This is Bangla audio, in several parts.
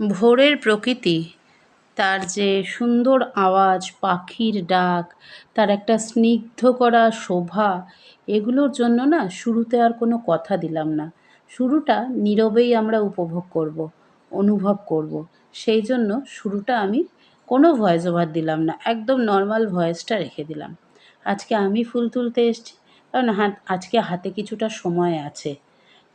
ভোরের প্রকৃতি, তার যে সুন্দর আওয়াজ, পাখির ডাক, তার একটা স্নিগ্ধ করা শোভা, এগুলোর জন্য না শুরুতে আর কোনো কথা দিলাম না। শুরুটা নীরবেই আমরা উপভোগ করব, অনুভব করব। সেই জন্য শুরুটা আমি কোনো ভয়েস ওভার দিলাম না, একদম নর্মাল ভয়েসটা রেখে দিলাম। আজকে আমি ফুল তুলতে এসেছি, কারণ হাত, আজকে হাতে কিছুটা সময় আছে।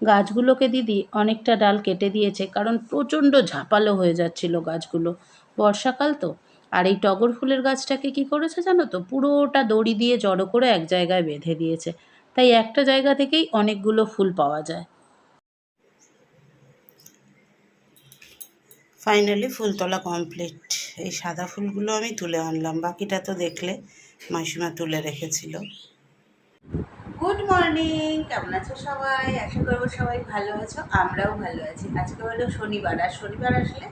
গাছগুলোকে দিদি অনেকটা ডাল কেটে দিয়েছে, কারণ প্রচণ্ড ঝাঁপালো হয়ে যাচ্ছিল গাছগুলো। বর্ষাকাল তো, আর এই টগর ফুলের গাছটাকে কি করেছে জানো তো? পুরোটা দড়ি দিয়ে জড়ো করে এক জায়গায় বেঁধে দিয়েছে। তাই একটা জায়গা থেকেই অনেকগুলো ফুল পাওয়া যায়। ফাইনালি ফুল তোলা কমপ্লিট। এই সাদা ফুলগুলো আমি তুলে আনলাম, বাকিটা তো দেখলে মাসিমা তুলে রেখেছিল। গুড মর্নিং কেমন আছো সবাই? আশা করব সবাই ভালো আছো, আমরাও ভালো আছি। আজকে হলো শনিবার, আর শনিবার আসলে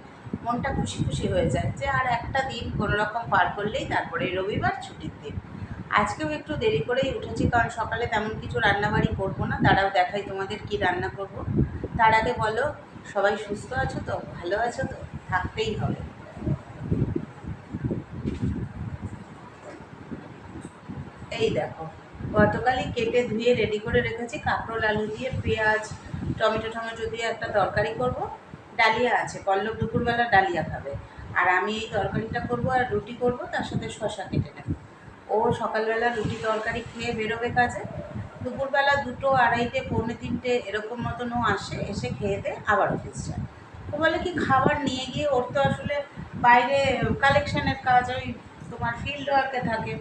মনটা খুশি খুশি হয়ে যায় যে আর একটা দিন কোনো রকম পার করলেই তারপরে রবিবার ছুটির দিন। আজকেও একটু দেরি করেই উঠেছি, কারণ সকালে তেমন কিছু রান্নাবাড়ি করব না, তারাও দেখাই তোমাদের কি রান্না করব। তার আগে বলো, সবাই সুস্থ আছো তো? ভালো আছো তো? থাকতেই হবে। এই দেখো গতকালই কেটে ধুয়ে রেডি করে রেখেছি। কাঁকরোল, আলু দিয়ে, পেঁয়াজ, টমেটো টমেটো দিয়ে একটা তরকারি করব, ডালিয়া আছে। পল্লব দুপুরবেলা ডালিয়া খাবে। আর আমি এই তরকারিটা করব আর রুটি করব, তার সাথে শশা কেটে নেব। ও সকালবেলা রুটি তরকারি খেয়ে বেরোবে কাজে। দুপুরবেলা দুটো আড়াইটে, পৌনে তিনটে এরকম মতন ও আসে, এসে খেয়ে দে আবার অফিস যায়। ও বলে কি খাবার নিয়ে গিয়ে ওর তো আসলে বাইরে কালেকশানের কাজ, ওই তোমার ফিল্ড ওয়ার্কে থাকে।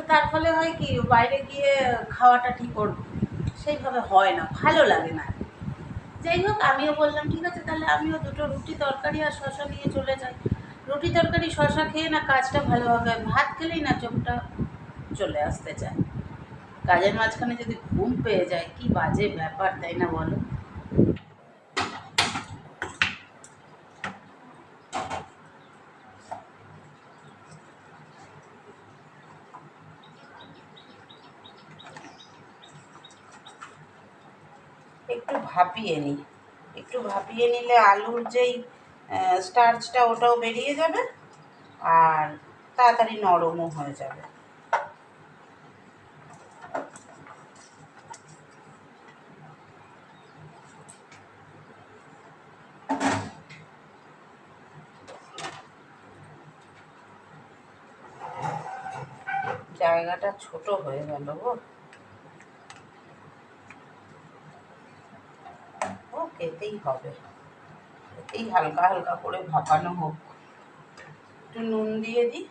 তো তার ফলে হয় কি, বাইরে গিয়ে খাওয়াটা ঠিক ওর সেইভাবে হয় না, ভালো লাগে না। যাই হোক, আমিও বললাম, ঠিক আছে, তাহলে আমিও দুটো রুটি তরকারি আর শশা নিয়ে চলে যাই। রুটি তরকারি শশা খেয়ে না কাজটা ভালো হবে, ভাত খেলেই না চোখটা চলে আসতে চায়। কাজের মাঝখানে যদি ঘুম পেয়ে যায়, কি বাজে ব্যাপার, তাই না বলো একটু ভাপিয়ে নিই। একটু ভাপিয়ে নিলে আলুর যেই স্টার্চটা ওটাও বেরিয়ে যাবে আর তাড়াতাড়ি নরমও হয়ে যাবে। জায়গাটা ছোট হয়ে গেল গো। খেতেই হবে। এই হালকা হালকা করে ভাপানো হোক। একটু নুন দিয়ে দিই।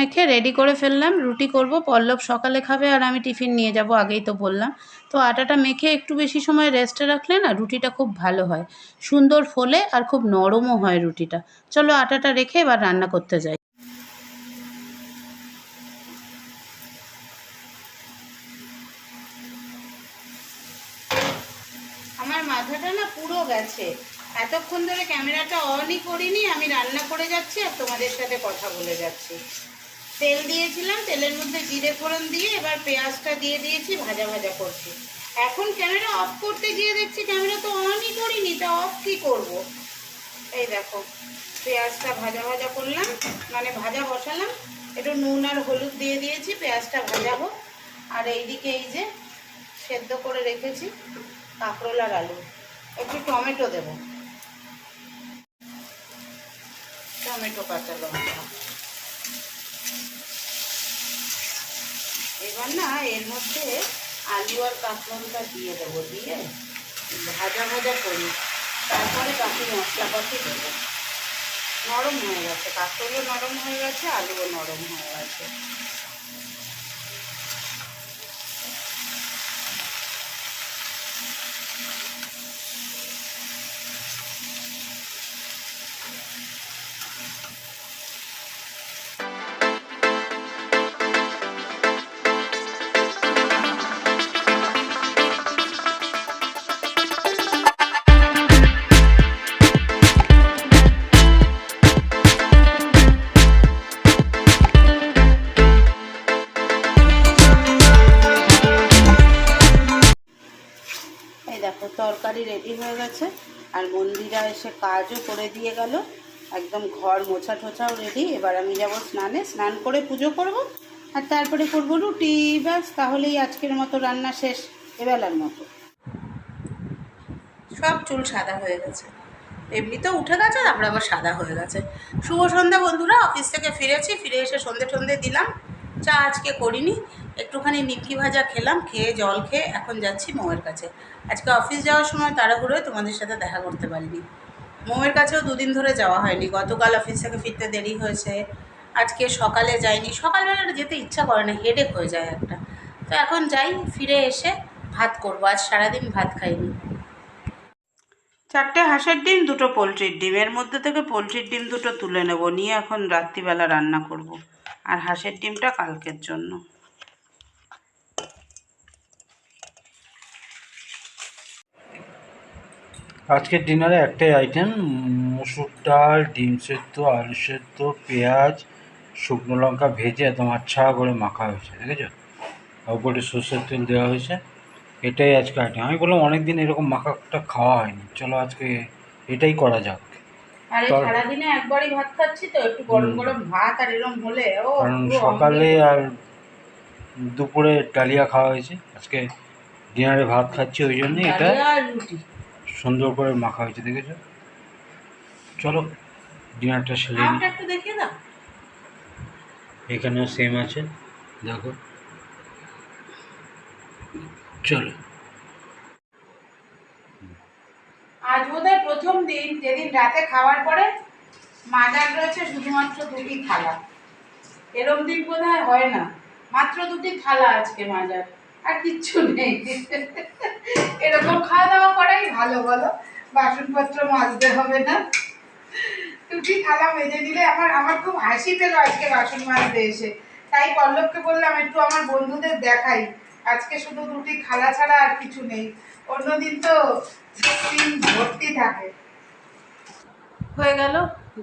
মেখে রেডি করে ফেললাম, রুটি করব, পল্লব সকালে খাবে আর আমি টিফিন নিয়ে যাব, আগেই তো বললাম। তো আটাটা মেখে একটু বেশি সময় রেস্টে রাখলে না রুটিটা খুব ভালো হয়। সুন্দর ফোলে আর খুব নরমও হয় রুটিটা। চলো আটাটা রেখে এবার রান্না করতে যাই। আমার মাথাটা না পুরো গেছে। এতক্ষণ ধরে ক্যামেরাটা অনই করিনি, আমি রান্না করে যাচ্ছি আর তোমাদের সাথে কথা বলে যাচ্ছি। তেল দিয়েছিলাম, তেলের মধ্যে জিরে ফোড়ন দিয়ে এবার পেঁয়াজটা দিয়ে দিয়েছি, ভাজা ভাজা করছি। এখন ক্যামেরা অফ করতে গিয়ে দেখছি ক্যামেরা তো অনই করিনি, তা অফ কি করব? এই দেখো, পেঁয়াজটা ভাজা ভাজা করলাম মানে ভাজা বসালাম, একটু নুন আর হলুদ দিয়ে দিয়েছি, পেঁয়াজটা ভাজাবো। আর এইদিকে এই যে সেদ্ধ করে রেখেছি কাঁকরোল আর আলু। একটু টমেটো দেবো। টমেটো কাঁচা লঙ্কা। এবার না এর মধ্যে আলু আর কাঁচলঙ্কা দিয়ে দেবো, দিয়ে ভাজা ভাজা করি তারপরে বাকি মশলাপাতি দেবো। নরম হয়ে গেছে কাঁচলও নরম হয়ে গেছে, আলুও নরম হয়ে গেছে। এসে কাজও করে দিয়ে গেল। একদম ঘর মোছা টোছাও রেডি এবার আমি যাব স্নানে। স্নান করে পুজো করব। আর তারপরে করব রুটি। ব্যাস, তাহলেই আজকের মতো রান্না শেষ। এবেলার মতো। সব চুল সাদা হয়ে গেছে। এমনিতেও উঠে গেছে, তারপরে আবার সাদা হয়ে গেছে। শুভ সন্ধ্যা বন্ধুরা, অফিস থেকে ফিরেছি। ফিরে এসে সন্ধে টন্ধে দিলাম। চা আজকে করিনি, একটুখানি নিমকি ভাজা খেলাম, খেয়ে জল খেয়ে এখন যাচ্ছি মৌয়ের কাছে। আজকে অফিস যাওয়ার সময় তাড়াহুড়োয় তোমাদের সাথে দেখা করতে পারিনি। মৌয়ের কাছেও দুদিন ধরে যাওয়া হয়নি, গতকাল অফিস থেকে ফিরতে দেরি হয়েছে, আজকে সকালে যাইনি, সকালবেলা যেতে ইচ্ছা করে না হেডেক হয়ে যায় একটা। তো এখন যাই, ফিরে এসে ভাত করব, আজ সারাদিন ভাত খাইনি। চারটে হাঁসের ডিম, দুটো পোলট্রির ডিম, এর মধ্যে থেকে পোলট্রির ডিম দুটো তুলে নেব, নিয়ে এখন রাত্রিবেলা রান্না করব। আর হাঁসের ডিমটা কালকের জন্য। আজকের ডিনারে একটাই আইটেম মুসুর ডাল, ডিম সেদ্ধ, আলু সেদ্ধ, পেঁয়াজ, শুকনো লঙ্কা ভেজে একদম আচ্ছা করে মাখা হয়েছে, দেখেছ? ওপরে সর্ষের তেল দেওয়া হয়েছে, এটাই আজকে আইটেম আমি বললাম অনেকদিন এরকম মাখাটা খাওয়া হয়নি, চলো আজকে এটাই করা যাক। আরে সারাদিনে একবারই ভাত খাচ্ছি তো একটু গরম গরম ভাত আর এরম হলে ও কারণ সকালে আর দুপুরে ডালিয়া খাওয়া হয়েছে। আজকে ডিনারে ভাত খাচ্ছি ওই জন্যই এটা। সুন্দর করে মাখা হয়েছে দেখেছ? চলো ডিনারটা সেরে একটু দেখিয়ে দাও। এখানেও সেম আছে দেখো। চলো। আজ বোধহয় প্রথম দিন, যেদিন রাতে খাওয়ার পরে মাজার রয়েছে শুধুমাত্র দুটি থালা। এরম দিন বোধহয় হয় না, মাত্র দুটি থালা আজকে মাজার, আর কিচ্ছু নেই। এরকম খাওয়া দাওয়া করাই ভালো বলো, বাসনপত্র মাজতে হবে না। দুটি থালা মেজে দিলে আমার আমার খুব হাসি পেল আজকে বাসন মাজতে এসে। তাই পল্লবকে বললাম, একটু আমার বন্ধুদের দেখাই, আজকে শুধু দুটি থালা ছাড়া আর কিছু নেই। অন্যদিন তো ভর্তি থাকে। হয়ে গেল,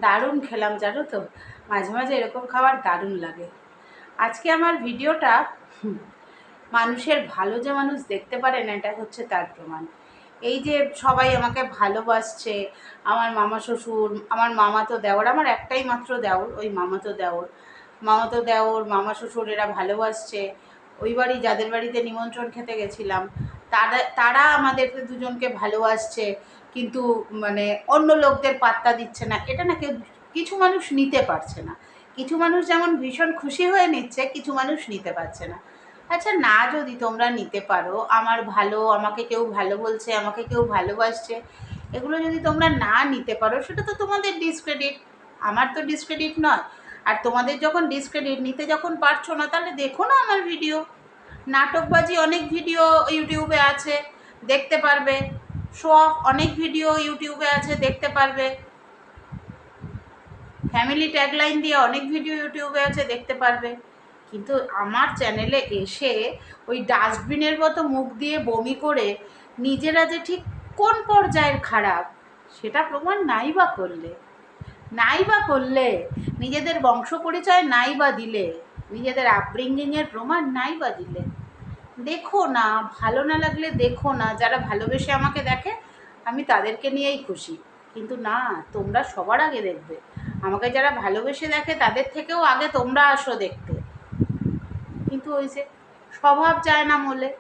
দারুণ খেলাম জানো তো। মাঝে মাঝে এরকম খাবার দারুণ লাগে। আজকে আমার ভিডিওটা মানুষের ভালো যে মানুষ দেখতে পারেন এটা হচ্ছে তার প্রমাণ। এই যে সবাই আমাকে ভালোবাসছে, আমার মামা শ্বশুর, আমার মামা তো দেওর, আমার একটাই মাত্র দেওর, ওই মামা তো দেওর। মামা তো দেওর, মামা শ্বশুর এরা ভালোবাসছে। ওই বাড়ি, যাদের বাড়িতে নিমন্ত্রণ খেতে গেছিলাম তারা তারা আমাদের দুজনকে ভালোবাসছে, কিন্তু মানে অন্য লোকদের পাত্তা দিচ্ছে না। এটা না কেউ কিছু মানুষ নিতে পারছে না। কিছু মানুষ যেমন ভীষণ খুশি হয়ে নিচ্ছে, কিছু মানুষ নিতে পারছে না। আচ্ছা না যদি তোমরা নিতে পারো, আমার ভালো, আমাকে কেউ ভালো বলছে, আমাকে কেউ ভালোবাসছে, এগুলো যদি তোমরা না নিতে পারো, সেটা তো তোমাদের ডিসক্রেডিট আমার তো ডিসক্রেডিট নয়। আর তোমাদের যখন ডিসক্রেডিট নিতে যখন পারছ না, তাহলে দেখো না আমার ভিডিও নাটকবাজি অনেক ভিডিও ইউটিউবে আছে, দেখতে পারবে। শো অফ অনেক ভিডিও ইউটিউবে আছে, দেখতে পারবে। ফ্যামিলি ট্যাগলাইন দিয়ে অনেক ভিডিও ইউটিউবে আছে, দেখতে পারবে। কিন্তু আমার চ্যানেলে এসে ওই ডাস্টবিনের মতো মুখ দিয়ে বমি করে নিজেরা যে ঠিক কোন পর্যায়ের খারাপ, সেটা প্রমাণ নাই বা করলে। নাই বা করলে, নিজেদের বংশ পরিচয় নাই বা দিলে নিজেদের আপব্রিঙ্গিংয়ের প্রমাণ নাই বা দিলে। দেখো না, ভালো না লাগলে দেখো না, যারা ভালোবেসে আমাকে দেখে, আমি তাদেরকে নিয়েই খুশি। কিন্তু না, তোমরা সবার আগে দেখবে। আমাকে যারা ভালোবেসে দেখে, তাদের থেকেও আগে তোমরা আসো দেখতে। কিন্তু ওই যে স্বভাব যায় না মলে।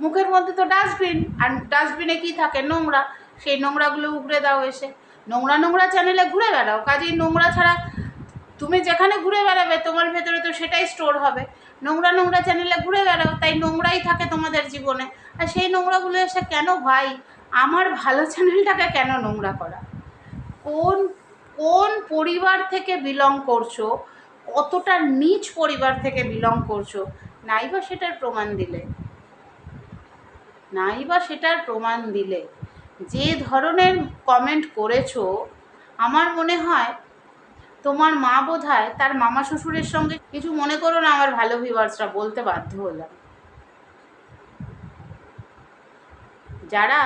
মুখের মধ্যে তো ডাস্টবিন আর ডাস্টবিনে কি থাকে? নোংরা। সেই নোংরাগুলো উগড়ে দাও এসে। নোংরা নোংরা চ্যানেলে ঘুরে বেড়াও। কাজেই নোংরা ছাড়া তুমি যেখানে ঘুরে বেড়াবে, তোমার ভেতরে তো সেটাই স্টোর হবে। নোংরা নোংরা চ্যানেলে ঘুরে বেড়াও, তাই নোংরাই থাকে তোমাদের জীবনে। আর সেই নোংরাগুলো এসে কেন ভাই? আমার ভালো চ্যানেলটাকে কেন নোংরা করা? কোন কোন পরিবার থেকে বিলং করছ? কতটা নিচ পরিবার থেকে বিলং করছ? নাই বা সেটার প্রমাণ দিলে। নাই বা সেটার প্রমাণ দিলে। যে ধরনের কমেন্ট করেছ, আমার মনে হয় তোমার মা বোধ তার মামা শ্বশুরের সঙ্গে কিছু মনে করো না আমার ভালো ভিউয়ার্সরা বলতে বাধ্য হলাম। যারা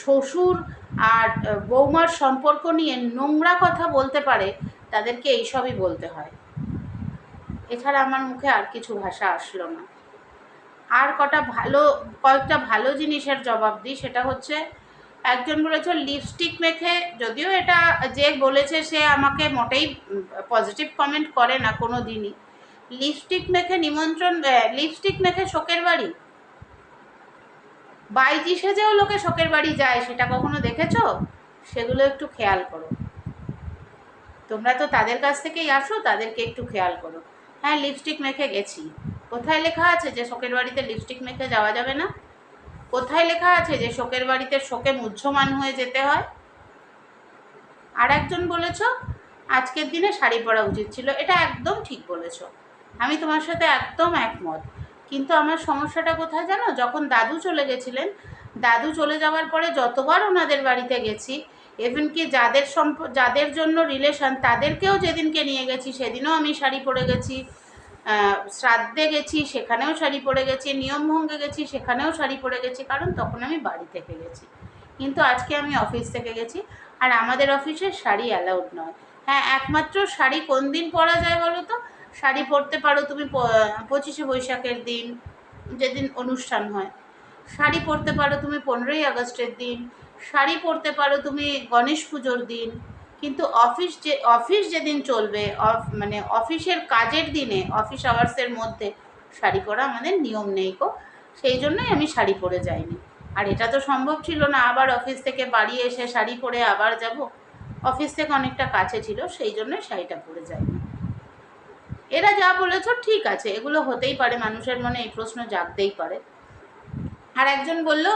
শ্বশুর আর বৌমার সম্পর্ক নিয়ে নোংরা কথা বলতে পারে, তাদেরকে এইসবই বলতে হয়। এছাড়া আমার মুখে আর কিছু ভাষা আসলো না। আর কটা ভালো, কয়েকটা ভালো জিনিসের জবাব দিই, সেটা হচ্ছে একজন বলেছে, লিপস্টিক মেখে যদিও এটা যে বলেছে সে আমাকে মোটেই পজিটিভ কমেন্ট করে না কোনো দিনই লিপস্টিক মেখে নিমন্ত্রণ লিপস্টিক মেখে শোকের বাড়ি? বাইজি সেজেও লোকে শোকের বাড়ি যায়, সেটা কখনো দেখেছ? সেগুলো একটু খেয়াল করো। তোমরা তো তাদের কাছ থেকেই আসো, তাদেরকে একটু খেয়াল করো। হ্যাঁ লিপস্টিক মেখে গেছি। কোথায় লেখা আছে যে শোকের বাড়িতে লিপস্টিক মেখে যাওয়া যাবে না? কোথায় লেখা আছে যে শোকের বাড়িতে শোকে মুহ্যমান হয়ে যেতে হয়? আর একজন বলেছ, আজকের দিনে শাড়ি পরা উচিত ছিল। এটা একদম ঠিক বলেছ। আমি তোমার সাথে একদম একমত। কিন্তু আমার সমস্যাটা কোথায় জানো? যখন দাদু চলে গেছিলেন, দাদু চলে যাওয়ার পরে যতবার ওনাদের বাড়িতে গেছি এভেন কি যাদের সম্প, যাদের জন্য রিলেশন তাদেরকেও যেদিনকে নিয়ে গেছি, সেদিনও আমি শাড়ি পরে গেছি। শ্রাদ্ধে গেছি, সেখানেও শাড়ি পরে গেছি নিয়ম ভঙ্গে গেছি, সেখানেও শাড়ি পরে গেছি, কারণ তখন আমি বাড়ি থেকে গেছি। কিন্তু আজকে আমি অফিস থেকে গেছি, আর আমাদের অফিসে শাড়ি অ্যালাউড নয়। হ্যাঁ একমাত্র শাড়ি কোন দিন পরা যায় বলো তো? শাড়ি পরতে পারো তুমি পঁচিশে বৈশাখের দিন, যেদিন অনুষ্ঠান হয়। শাড়ি পরতে পারো তুমি পনেরোই আগস্টের দিন। শাড়ি পরতে পারো তুমি গণেশ পুজোর দিন। কিন্তু অফিস যে অফিস যেদিন চলবে মানে অফিসের কাজের দিনে অফিস আওয়ার্সের মধ্যে শাড়ি পরা আমাদের নিয়ম নেই গো। সেই জন্যই আমি শাড়ি পরে যাইনি। আর এটা তো সম্ভব ছিল না, আবার অফিস থেকে বাড়ি এসে শাড়ি পরে আবার যাব। অফিস থেকে অনেকটা কাছে ছিল, সেই জন্যই শাড়িটা পরে যাইনি। এরা যা বলেছ ঠিক আছে, এগুলো হতেই পারে, মানুষের মনে এই প্রশ্ন জাগতেই পারে। আর একজন বলল,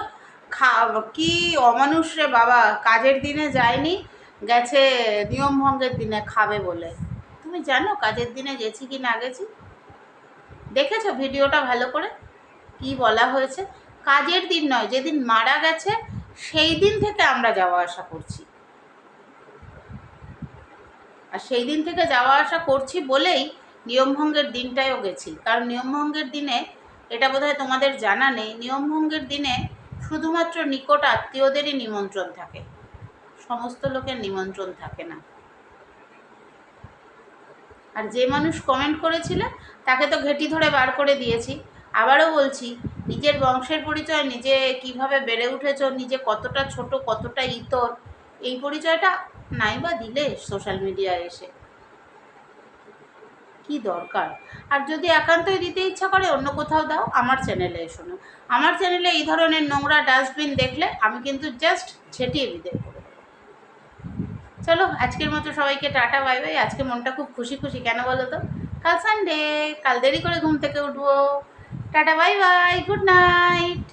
খা, কি অমানুষ রে বাবা, কাজের দিনে যায়নি গেছে নিয়মভঙ্গের দিনে খাবে বলে। তুমি জানো কাজের দিনে গেছি কি না গেছি? দেখেছ ভিডিওটা ভালো করে? কি বলা হয়েছে? কাজের দিন নয়, যেদিন মারা গেছে, সেই দিন থেকে আমরা যাওয়া আসা করছি। আর সেই দিন থেকে যাওয়া আসা করছি বলেই নিয়মভঙ্গের দিনটায়ও গেছি। কারণ নিয়মভঙ্গের দিনে, এটা বোধহয় তোমাদের জানা নেই, নিয়মভঙ্গের দিনে শুধুমাত্র নিকট আত্মীয়দেরই নিমন্ত্রণ থাকে। সমস্ত লোকের নিমন্ত্রণ থাকে না। আর যে মানুষ কমেন্ট করেছিল, তাকে তো ঘেটি ধরে বার করে দিয়েছি। আবারও বলছি, নিজের বংশের পরিচয়, নিজে কীভাবে বেড়ে উঠেছ, নিজে কতটা ছোট, কতটা ইতর, এই পরিচয়টা নাই বা দিলে সোশ্যাল মিডিয়ায় এসে। কি দরকার? আর যদি একান্তই দিতে ইচ্ছা করে, অন্য কোথাও দাও, আমার চ্যানেলে এসো আমার চ্যানেলে এই ধরনের নোংরা ডাস্টবিন দেখলে, আমি কিন্তু জাস্ট করে দেবো চলো, আজকের মতো সবাইকে টাটা, বাই বাই। আজকে মনটা খুব খুশি খুশি। কেন বলো তো? কাল সানডে কাল দেরি করে ঘুম থেকে উঠবো। Tata, bye bye. Good night